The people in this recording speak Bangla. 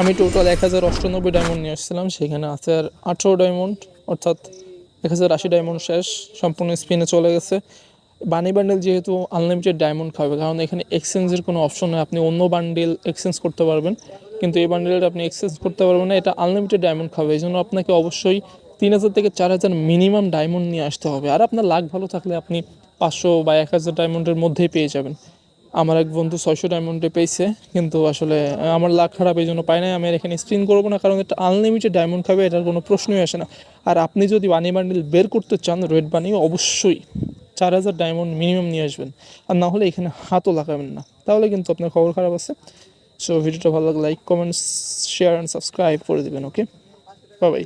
আমি টোটাল এক হাজার অষ্টানব্বই ডায়মন্ড নিয়ে আসছিলাম, সেখানে আছে আর আঠেরো ডায়মন্ড অর্থাৎ এক হাজার আশি ডায়মন্ড শেষ, সম্পূর্ণ স্পিনে চলে গেছে। বানি বান্ডেল যেহেতু আনলিমিটেড ডায়মন্ড খাবে, কারণ এখানে এক্সচেঞ্জের কোনো অপশন নেই, আপনি অন্য বান্ডেল এক্সচেঞ্জ করতে পারবেন, কিন্তু এই বান্ডেলটা আপনি এক্সচেঞ্জ করতে পারবেন না, এটা আনলিমিটেড ডায়মন্ড খাবে, এই জন্য আপনাকে অবশ্যই তিন হাজার থেকে চার হাজার মিনিমাম ডায়মন্ড নিয়ে আসতে হবে। আর আপনার লাখ ভালো থাকলে আপনি পাঁচশো বা এক হাজার ডায়মন্ডের মধ্যেই পেয়ে যাবেন। আমার এক বন্ধু ছয়শো ডায়মন্ডে পেয়েছে, কিন্তু আসলে আমার লাখ খারাপ এই জন্য পাই নাই, আমি এখানে স্পিন করব না, কারণ এটা আনলিমিটেড ডায়মন্ড খাবে, এটার কোনো প্রশ্নই আসে না। আর আপনি যদি বানি বান্ডিল বের করতে চান রেড বানি অবশ্যই চার হাজার ডায়মন্ড মিনিমাম নিয়ে আসবেন। আর না হলে এখানে হাতও লাগাবেন না। তাহলে কিন্তু আপনার খবর খারাপ আছে। সো ভিডিওটা ভালো লাগলে like comments share and subscribe করে দেবেন ওকে বাই